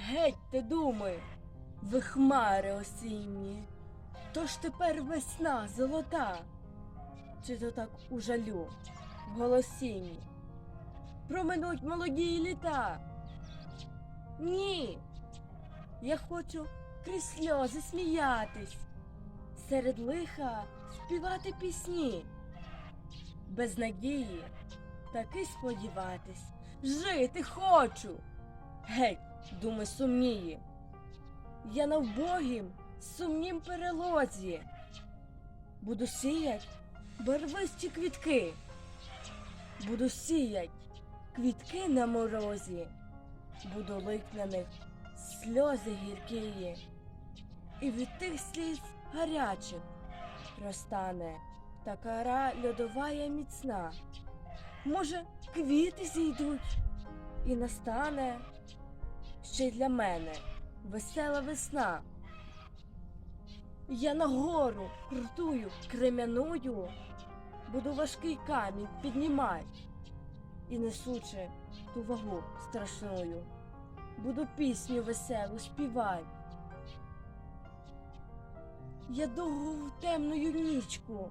Геть ти думи, ви хмари осінні. Тож тепер весна золота. Чи то так у жалю, в голосінні? Проминуть молоді літа. Ні. Я хочу крізь сльози сміятись, серед лиха співати пісні. Без надії таки сподіватись, жити хочу. Геть, думи сумнії. Я на вбогім сумнім перелозі. Буду сіять барвисті квітки. Буду сіять квітки на морозі. Буду лик на них сльози гіркії. І від тих сліз гарячих розтане та кара льодовая міцна. Може, квіти зійдуть, і настане ще й для мене весела весна. Я нагору крутую крем'яною, буду важкий камінь піднімать і несучи ту вагу страшною, буду пісню веселу співать. Я довго в темною нічку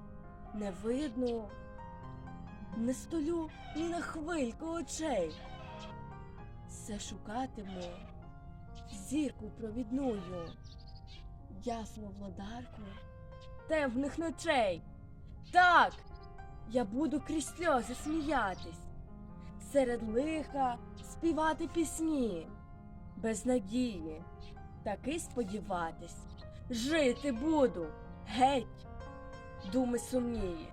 не видно, не столю ні на хвильку очей. Все шукатиму зірку провідную, ясну владарку темних ночей. Так, я буду крізь сльози сміятись, серед лиха співати пісні, без надії, таки сподіватись, жити буду, геть, думи сумнії.